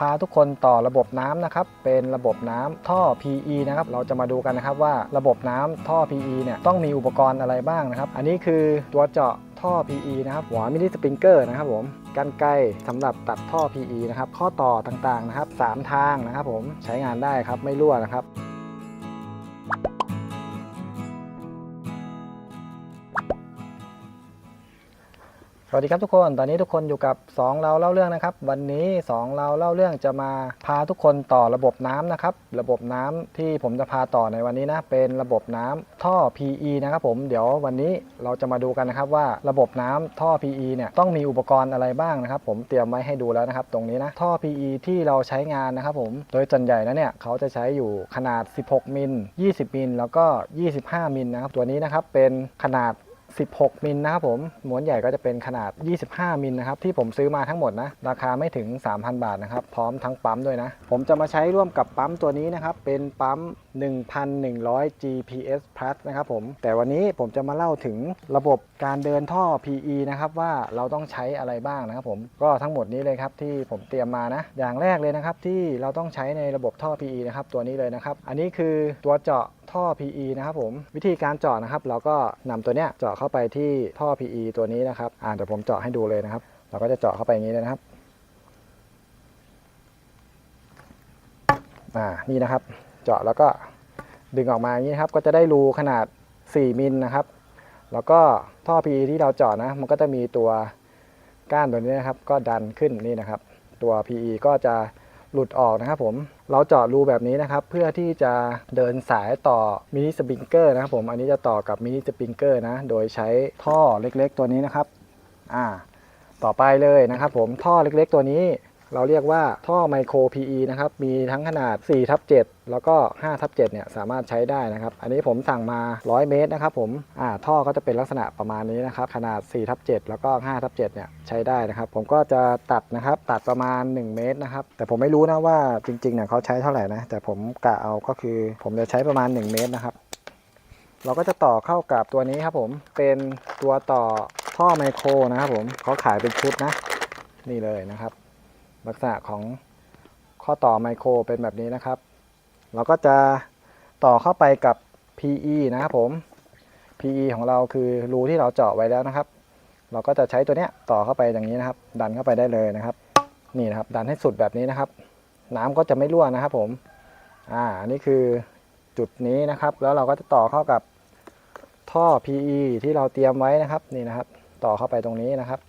พาทุกคนต่อระบบน้ำนะครับ เป็นระบบน้ำท่อ PE นะครับ เราจะมาดูกันนะครับว่าระบบน้ำท่อ PE เนี่ยต้องมีอุปกรณ์อะไรบ้างนะครับ อันนี้คือตัวเจาะท่อ PE นะครับ หัวมินิสปริงเกอร์นะครับผมกันไกรสำหรับตัดท่อ PE นะครับ ข้อต่อต่างๆนะครับสามทางนะครับผม ใช้งานได้ครับ ไม่รั่วนะครับ สวัสดีครับทุกคนตอนนี้ทุกคนอยู่กับ 2 เราเล่าเรื่องนะครับ วันนี้ 2 เราเล่าเรื่องจะมาพาทุกคนต่อระบบน้ำนะครับ ระบบน้ำที่ผมจะพาต่อในวันนี้นะเป็นระบบน้ำท่อ PE นะครับผมเดี๋ยววันนี้เราจะมาดูกันนะครับว่าระบบน้ำท่อ PE เนี่ยต้องมีอุปกรณ์อะไรบ้างนะครับผมเตรียมไว้ให้ดูแล้วนะครับ ตรงนี้นะท่อ PE ที่เราใช้งานนะครับผมโดยส่วนใหญ่แล้วเนี่ยเขาจะใช้อยู่ขนาด 16มิล20มิลแล้วก็ 25มิลนะครับตัวนี้นะครับเป็นขนาด 16 มิลนะครับผมม้วนใหญ่ก็จะเป็นขนาด 25 มิลนะครับที่ผมซื้อมาทั้งหมดนะ ราคาไม่ถึง 3,000 บาทนะครับ พร้อมทั้งปั๊มด้วยนะ ผมจะมาใช้ร่วมกับปั๊มตัวนี้นะครับ เป็นปั๊ม1,100 GPS plus นะครับผม แต่วันนี้ผมจะมาเล่าถึงระบบการเดินท่อ PE นะครับว่าเราต้องใช้อะไรบ้างนะครับผมก็ทั้งหมดนี้เลยครับที่ผมเตรียมมานะ อย่างแรกเลยนะครับที่เราต้องใช้ในระบบท่อ PE นะครับตัวนี้เลยนะครับ อันนี้คือตัวเจาะท่อ PE นะครับผมวิธีการเจาะนะครับ เราก็นำตัวเนี้ยเจาะเข้าไปที่ท่อ PE ตัวนี้นะครับอ่าเดี๋ยวผมเจาะให้ดูเลยนะครับ เราก็จะเจาะเข้าไปอย่างนี้เลยนะครับอ่านี่นะครับ จาะแล้วก็ดึงออกมาอย่างนี้ครับก็จะได้รูขนาด 4 มิลนะครับ แล้วก็ท่อ PE ที่เราเจาะนะมันก็จะมีตัวก้านตัวนี้นะครับ ก็ดันขึ้นนี่นะครับ ตัว PE ก็จะหลุดออกนะครับผมเราเจาะรูแบบนี้นะครับ เพื่อที่จะเดินสายต่อมินิสปริงเกอร์นะครับผมอันนี้จะต่อกับมินิสปริงเกอร์นะโดยใช้ท่อเล็กๆ ตัวนี้นะครับอ่าต่อไปเลยนะครับ ผมท่อเล็กๆ ตัวนี้ เราเรียกว่าท่อไมโคร PE นะครับมีทั้งขนาด4ทับ7แล้วก็5ทับ7เนี่ยสามารถใช้ได้นะครับ อันนี้ผมสั่งมา 100 เมตรนะครับผมอ่าท่อก็จะเป็นลักษณะประมาณนี้นะครับขนาด4ทับ7แล้วก็5ทับ7เนี่ยใช้ได้นะครับ ผมก็จะตัดนะครับตัดประมาณ 1 เมตรนะครับ แต่ผมไม่รู้นะว่าจริงๆเนี่ยเขาใช้เท่าไหร่นะแต่ผมกะเอาก็คือ ผมจะใช้ประมาณ 1 เมตรนะครับเราก็จะต่อเข้ากับตัวนี้ครับผมเป็นตัวต่อท่อไมโครนะครับผมเขาขายเป็นชุดนะ นี่เลยนะครับ ลักษณะของข้อต่อไมโครเป็นแบบนี้นะครับ เราก็จะต่อเข้าไปกับ PE นะครับผม PE ของเราคือรูที่เราเจาะไว้แล้วนะครับ เราก็จะใช้ตัวเนี้ยต่อเข้าไปอย่างนี้นะครับ ดันเข้าไปได้เลยนะครับ นี่นะครับ ดันให้สุดแบบนี้นะครับ น้ำก็จะไม่รั่วนะครับผม อ่า อันนี้คือจุดนี้นะครับ แล้วเราก็จะต่อเข้ากับท่อ PE ที่เราเตรียมไว้นะครับ นี่นะครับ ต่อเข้าไปตรงนี้นะครับ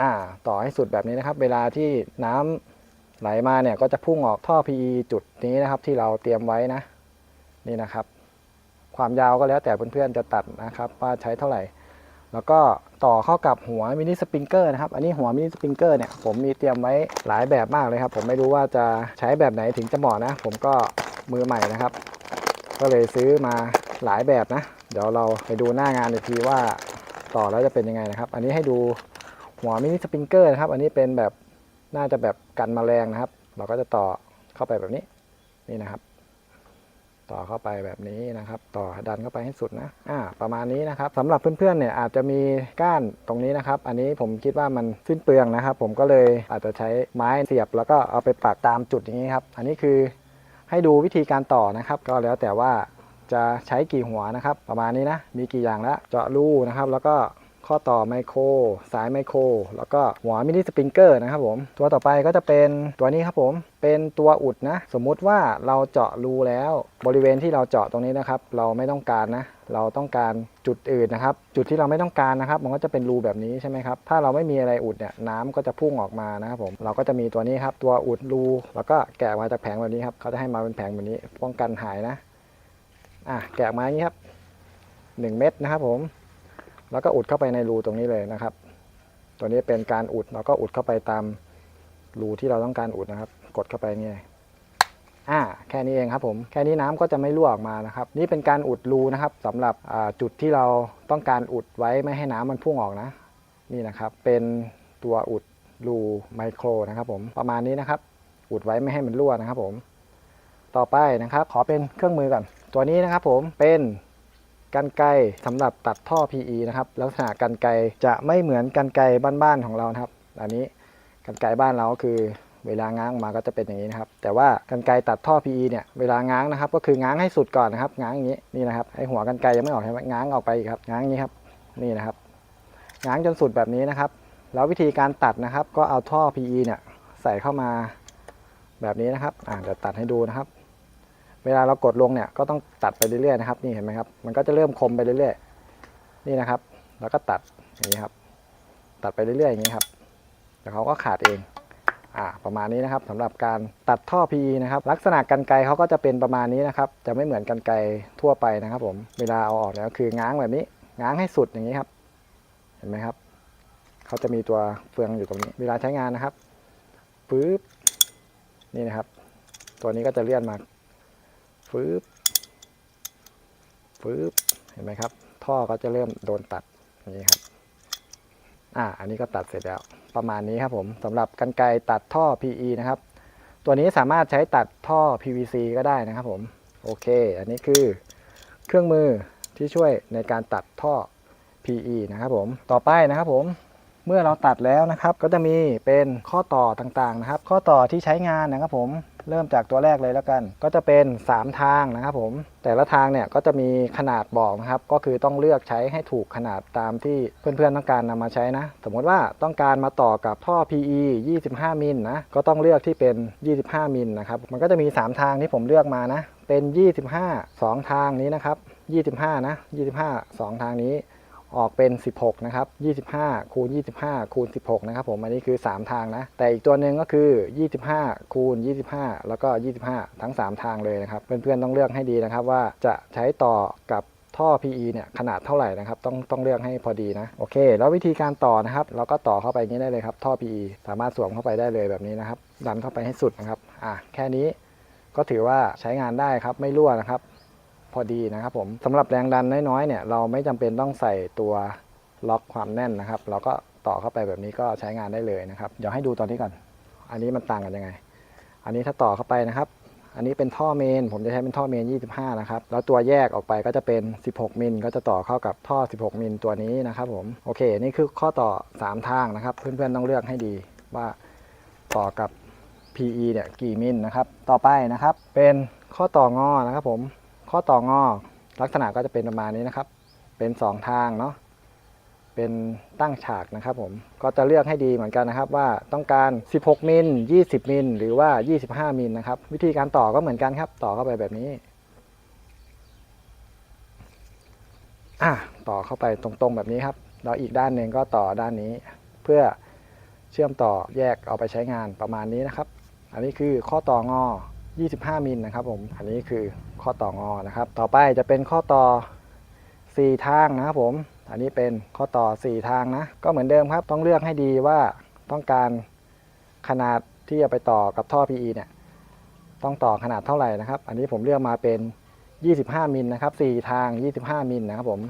อ่าต่อให้สุดแบบนี้นะครับ เวลาที่น้ำไหลมาเนี่ยก็จะพุ่งออกท่อ PE จุดนี้นะครับ ที่เราเตรียมไว้นะ นี่นะครับ ความยาวก็แล้วแต่เพื่อนๆจะตัดนะครับว่าใช้เท่าไหร่ แล้วก็ต่อเข้ากับหัวมินิสปริงเกอร์นะครับ อันนี้หัวมินิสปริงเกอร์เนี่ยผมมีเตรียมไว้หลายแบบมากเลยครับ ผมไม่รู้ว่าจะใช้แบบไหนถึงจะเหมาะนะ ผมก็มือใหม่นะครับ ก็เลยซื้อมาหลายแบบนะ เดี๋ยวเราไปดูหน้างานอีกทีว่าต่อแล้วจะเป็นยังไงนะครับ อันนี้ให้ดู หัวมินิสปริงเกอร์นะครับ อันนี้เป็นแบบน่าจะแบบกันแมลงนะครับ เราก็จะต่อเข้าไปแบบนี้นี่นะครับ ต่อเข้าไปแบบนี้นะครับ ต่อดันเข้าไปให้สุดนะอ่าประมาณนี้นะครับสำหรับเพื่อนๆเนี่ยอาจจะมีก้านตรงนี้นะครับ อันนี้ผมคิดว่ามันสิ้นเปลืองนะครับ ผมก็เลยอาจจะใช้ไม้เสียบ แล้วก็เอาไปปักตามจุดอย่างนี้ครับ อันนี้คือให้ดูวิธีการต่อนะครับ ก็แล้วแต่ว่าจะใช้กี่หัวนะครับ ประมาณนี้นะมีกี่อย่างแล้วเจาะรูนะครับ แล้วก็ ข้อต่อไมโคร สายไมโคร แล้วก็หัวมินิสปริงเกอร์นะครับผมตัวต่อไปก็จะเป็นตัวนี้ครับผมเป็นตัวอุดนะ สมมุติว่าเราเจาะรูแล้วบริเวณที่เราเจาะตรงนี้นะครับ เราไม่ต้องการนะ เราต้องการจุดอื่นนะครับ จุดที่เราไม่ต้องการนะครับ มันก็จะเป็นรูแบบนี้ใช่ไหมครับ ถ้าเราไม่มีอะไรอุดเนี่ยน้ำก็จะพุ่งออกมานะครับผม เราก็จะมีตัวนี้ครับ ตัวอุดรู แล้วก็แกะมาจากแผงแบบนี้ครับ เขาจะให้มาเป็นแผงแบบนี้ ป้องกันหายนะ อะ แกะมาอย่างนี้ครับ 1 เม็ดนะครับผม แล้วก็อุดเข้าไปในรูตรงนี้เลยนะครับ ตัวนี้เป็นการอุดเราก็อุดเข้าไปตามรูที่เราต้องการอุดนะครับ กดเข้าไปนี่ยอ่าแค่นี้เองครับผมแค่นี้น้ำก็จะไม่รั่วออกมานะครับ นี่เป็นการอุดรูนะครับสำหรับจุดที่เราต้องการอุดไว้ไม่ให้น้ำมันพุ่งออกนะ นี่นะครับ เป็นตัวอุดรูไมโครนะครับผมประมาณนี้นะครับ อุดไว้ไม่ให้มันรั่วนะครับผม ต่อไปนะครับ ขอเป็นเครื่องมือก่อนตัวนี้นะครับผมเป็น กันไกรสำหรับตัดท่อ PE นะครับลักษณะกันไกจะไม่เหมือนกันไกบ้านๆของเรานะครับ อันนี้กันไกบ้านเราก็คือเวลาง้างมาก็จะเป็นอย่างนี้นะครับ แต่ว่ากันไกตัดท่อ PE เนี่ยเวลาง้างนะครับ ก็คือง้างให้สุดก่อนนะครับ ง้างอย่างนี้นี่นะครับไอหัวกันไกยังไม่ออกใช่ไหมง้างออกไปครับ ง้างอย่างนี้ครับนี่นะครับ ง้างจนสุดแบบนี้นะครับ แล้ววิธีการตัดนะครับ ก็เอาท่อ PE เนี่ยใส่เข้ามาแบบนี้นะครับอ่าเดี๋ยวตัดให้ดูนะครับ เวลาเรากดลงเนี่ยก็ต้องตัดไปเรื่อยๆนะครับนี่เห็นไหมครับมันก็จะเริ่มคมไปเรื่อยๆนี่นะครับ แล้วก็ตัดอย่างนี้ครับ ตัดไปเรื่อยๆอย่างนี้ครับเดี๋ยวเขาก็ขาดเองอ่าประมาณนี้นะครับสำหรับการตัดท่อ PE นะครับ ลักษณะกันไกเขาก็จะเป็นประมาณนี้นะครับ จะไม่เหมือนกันไกทั่วไปนะครับ ผมเวลาเอาออกแล้วคือง้างแบบนี้ ง้างให้สุดอย่างนี้ครับ เห็นไหมครับเขาจะมีตัวเฟืองอยู่ตรงนี้ เวลาใช้งานนะครับปึ๊บนี่นะครับ ตัวนี้ก็จะเลื่อนมา ฟืบฟืบเห็นไหมครับ ท่อก็จะเริ่มโดนตัดนี้ครับอ่าอันนี้ก็ตัดเสร็จแล้วประมาณนี้ครับผมสำหรับกันไกรตัดท่อ PE นะครับ ตัวนี้สามารถใช้ตัดท่อ PVC ก็ได้นะครับผมโอเค อันนี้คือเครื่องมือที่ช่วยในการตัดท่อ PE นะครับผม ต่อไปนะครับผม เมื่อเราตัดแล้วนะครับ ก็จะมีเป็นข้อต่อต่างๆนะครับ ข้อต่อที่ใช้งานนะครับผม เริ่มจากตัวแรกเลยแล้วกัน ก็จะเป็น 3 ทางนะครับผม แต่ละทางเนี่ยก็จะมีขนาดบอกนะครับ ก็คือต้องเลือกใช้ให้ถูกขนาดตามที่เพื่อนๆต้องการนำมาใช้นะ สมมติว่าต้องการมาต่อกับท่อ PE 25 มิลนะ ก็ต้องเลือกที่เป็น 25 มิลนะครับ มันก็จะมี 3 ทางที่ผมเลือกมานะ เป็น 25 2 ทางนี้นะครับ 25 นะ 25 2 ทางนี้ ออกเป็น 16 นะครับ 25 คูณ 25 คูณ 16 นะครับผมอันนี้คือ 3 ทางนะ แต่อีกตัวหนึ่งก็คือ 25 คูณ 25 แล้วก็ 25 ทั้ง 3 ทางเลยนะครับ เพื่อนๆต้องเลือกให้ดีนะครับว่าจะใช้ต่อกับท่อ PE เนี่ยขนาดเท่าไหร่นะครับต้องต้องเลือกให้พอดีนะโอเค แล้ววิธีการต่อนะครับ เราก็ต่อเข้าไปอย่างนี้ได้เลยครับ ท่อ PE สามารถสวมเข้าไปได้เลยแบบนี้นะครับดันเข้าไปให้สุดนะครับอะแค่นี้ก็ถือว่าใช้งานได้ครับไม่รั่วนะครับ อดีนะครับผมสำหรับแรงดันน้อยๆเนี่ยเราไม่จำเป็นต้องใส่ตัวล็อกความแน่นนะครับ เราก็ต่อเข้าไปแบบนี้ก็ใช้งานได้เลยนะครับเดี๋ยวให้ดูตอนนี้ก่อน อันนี้มันต่างกันยังไง อันนี้ถ้าต่อเข้าไปนะครับ อันนี้เป็นท่อเมน ผมจะใช้เป็นท่อเมน 25 นะครับ แล้วตัวแยกออกไปก็จะเป็น 16 มิล ก็จะต่อเข้ากับท่อ 16 มิลตัวนี้นะครับผม โอเค นี่คือข้อต่อ 3 ทางนะครับ เพื่อนๆต้องเลือกให้ดีว่าต่อกับ PE เนี่ยกี่มิลนะครับ ต่อไปนะครับ เป็นข้อต่องอนะครับผม ข้อต่องอลักษณะก็จะเป็นประมาณนี้นะครับ เป็น 2 ทางเนาะเป็นตั้งฉากนะครับผมก็จะเลือกให้ดีเหมือนกันนะครับ ว่าต้องการ 16 มิล 20 มิล หรือว่า 25 มิลนะครับ วิธีการต่อก็เหมือนกันครับ ต่อเข้าไปแบบนี้อะต่อเข้าไปตรงๆแบบนี้ครับแล้วอีกด้านหนึ่งก็ต่อด้านนี้ เพื่อเชื่อมต่อแยกเอาไปใช้งานประมาณนี้นะครับ อันนี้คือข้อต่องอ 25 มิลนะครับผมอันนี้คือข้อต่องอนะครับ ต่อไปจะเป็นข้อต่อ 4 ทางนะครับผมอันนี้เป็นข้อต่อ 4 ทางนะ ก็เหมือนเดิมครับ ต้องเลือกให้ดีว่าต้องการขนาดที่จะไปต่อกับท่อ PE เนี่ย ต้องต่อขนาดเท่าไหร่นะครับ อันนี้ผมเลือกมาเป็น 25 มิลนะครับ 4 ทาง 25 มิลนะครับผม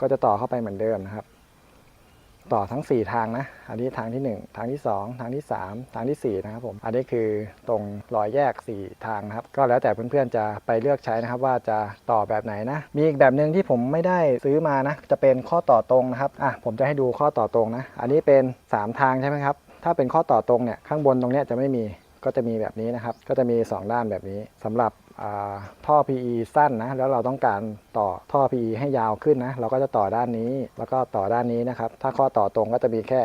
ก็จะต่อเข้าไปเหมือนเดิมนะครับ ต่อทั้ง 4 ทางนะ อันนี้ทางที่ 1 ทางที่ 2 ทางที่ 3 ทางทีสี่ 4 นะครับผม อันนี้คือตรงรอยแยก 4 ทางนะครับ ก็แล้วแต่เพื่อนๆจะไปเลือกใช้นะครับว่าจะต่อแบบไหนนะ มีอีกแบบหนึ่งที่ผมไม่ได้ซื้อมานะ จะเป็นข้อต่อตรงนะครับ อะผมจะให้ดูข้อต่อตรงนะ อันนี้เป็น 3 ทางใช่ไหมครับ ถ้าเป็นข้อต่อตรงเนี่ยข้างบนตรงเนี้ยจะไม่มี ก็จะมีแบบนี้นะครับ ก็จะมี 2 ด้านแบบนี้สำหรับอ่าท่อ PE สั้นนะแล้วเราต้องการต่อท่อ PE ให้ยาวขึ้นนะเราก็จะต่อด้านนี้แล้วก็ต่อด้านนี้นะครับ ถ้าข้อต่อตรงก็จะมีแค่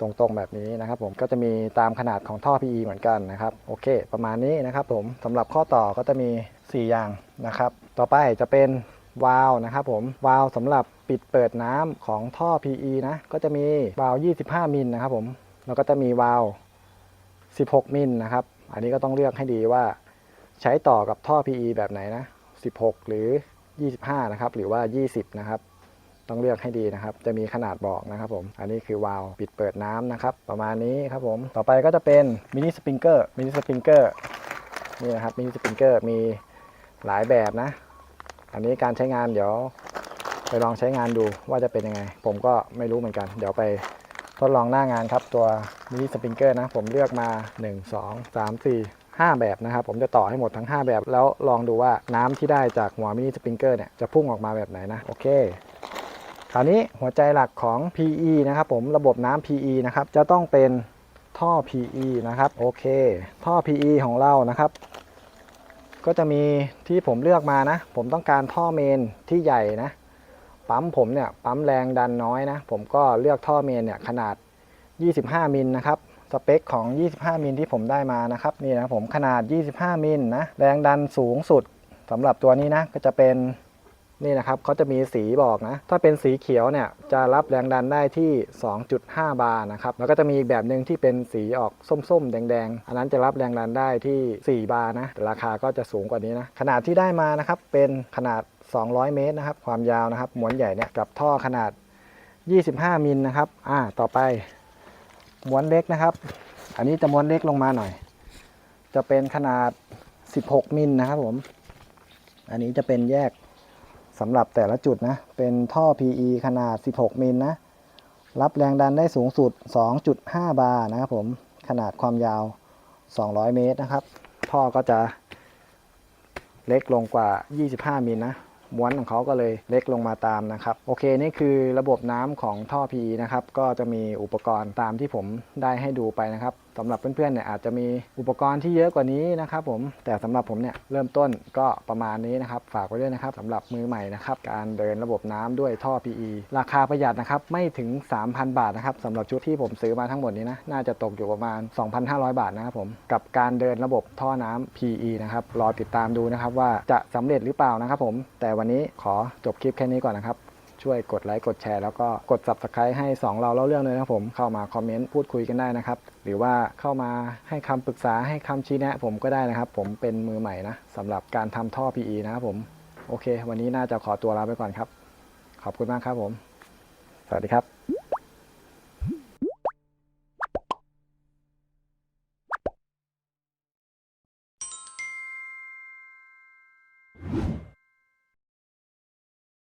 ตรงๆแบบนี้นะครับ ผมก็จะมีตามขนาดของท่อ PE เหมือนกันนะครับโอเค ประมาณนี้นะครับผมสำหรับข้อต่อก็จะมี 4 อย่างนะครับ ต่อไปจะเป็นวาล์วนะครับผมวาล์วสำหรับปิดเปิดน้ำของท่อ PE นะก็จะมีวาล์ว25 มิลนะครับผมแล้วก็จะมีวาล์ว 16 มิลนะครับ อันนี้ก็ต้องเลือกให้ดีว่าใช้ต่อกับท่อ PE แบบไหนนะ 16 หรือ 25 นะครับ หรือว่า 20 นะครับ ต้องเลือกให้ดีนะครับ จะมีขนาดบอกนะครับผม อันนี้คือวาล์วปิดเปิดน้ำนะครับ ประมาณนี้ครับผม ต่อไปก็จะเป็นมินิสปริงเกอร์มินิสปริงเกอร์นี่นะครับมินิสปริงเกอร์มีหลายแบบนะ อันนี้การใช้งานเดี๋ยวไปลองใช้งานดูว่าจะเป็นยังไง ผมก็ไม่รู้เหมือนกัน เดี๋ยวไป ทดลองหน้างานครับตัวมินิสปริงเกอร์นะ ผมเลือกมา 1 2 3 4 5 แบบนะครับ ผมจะต่อให้หมดทั้ง 5 แบบ แล้วลองดูว่าน้ำที่ได้จากหัวมินิสปริงเกอร์เนี่ยจะพุ่งออกมาแบบไหนนะ โอเคคราวนี้หัวใจหลักของ PE นะครับผมระบบน้ำ PE นะครับจะต้องเป็นท่อ PE นะครับโอเค ท่อ PE ของเรานะครับ ก็จะมีที่ผมเลือกมานะ ผมต้องการท่อเมนที่ใหญ่นะ ปั๊มผมเนี่ยปั๊มแรงดันน้อยนะ ผมก็เลือกท่อเมนเนี่ยขนาด 25 มิลนะครับสเปคของ 25 มิลที่ผมได้มานะครับนี่นะผมขนาด 25 มิลนะแรงดันสูงสุดสำหรับตัวนี้นะก็จะเป็นนี่นะครับเขาจะมีสีบอกนะ ถ้าเป็นสีเขียวเนี่ยจะรับแรงดันได้ที่ 2.5 บาร์นะครับ แล้วก็จะมีอีกแบบหนึ่งที่เป็นสีออกส้มๆ แดงๆ อันนั้นจะรับแรงดันได้ที่ 4 บาร์นะ แต่ราคาก็จะสูงกว่านี้นะ ขนาดที่ได้มานะครับเป็นขนาด 200 เมตรนะครับ ความยาวนะครับ หมวนใหญ่เนี่ยกับท่อขนาด 25 มิลนะครับ อ่า ต่อไปมวนเล็กนะครับ อันนี้จะมวนเล็กลงมาหน่อย จะเป็นขนาด 16 มิลนะครับผม อันนี้จะเป็นแยกสำหรับแต่ละจุดนะ เป็นท่อ PE ขนาด 16 มิลนะ รับแรงดันได้สูงสุด 2.5 บาร์นะครับผม ขนาดความยาว 200 เมตรนะครับ ท่อก็จะเล็กลงกว่า 25 มิลนะ ม้วนของเขาก็เลยเล็กลงมาตามนะครับโอเคนี่คือระบบน้ำของท่อ PE นะครับก็จะมีอุปกรณ์ตามที่ผมได้ให้ดูไปนะครับ สำหรับเพื่อนๆเนี่ยอาจจะมีอุปกรณ์ที่เยอะกว่านี้นะครับผมแต่สำหรับผมเนี่ยเริ่มต้นก็ประมาณนี้นะครับฝากไว้ด้วยนะครับสำหรับมือใหม่นะครับการเดินระบบน้ำด้วยท่อ PE ราคาประหยัดนะครับไม่ถึง 3,000 บาทนะครับสำหรับชุดที่ผมซื้อมาทั้งหมดนี้นะน่าจะตกอยู่ประมาณ 2,500 บาทนะครับผมกับการเดินระบบท่อน้ำ PE นะครับรอติดตามดูนะครับว่าจะสำเร็จหรือเปล่านะครับผมแต่วันนี้ขอจบคลิปแค่นี้ก่อนนะครับช่วยกดไลค์กดแชร์แล้วก็กด subscribe ให้ 2 เราเล่าเรื่องเลยนะครับผมเข้ามาคอมเมนต์พูดคุยกันได้นะครับ หรือว่าเข้ามาให้คำปรึกษาให้คำชี้แนะ ผมก็ได้นะครับ ผมเป็นมือใหม่นะสำหรับการทำท่อ PE นะครับผมโอเค วันนี้น่าจะขอตัวลาไปก่อนครับ ขอบคุณมากครับผม สวัสดีครับ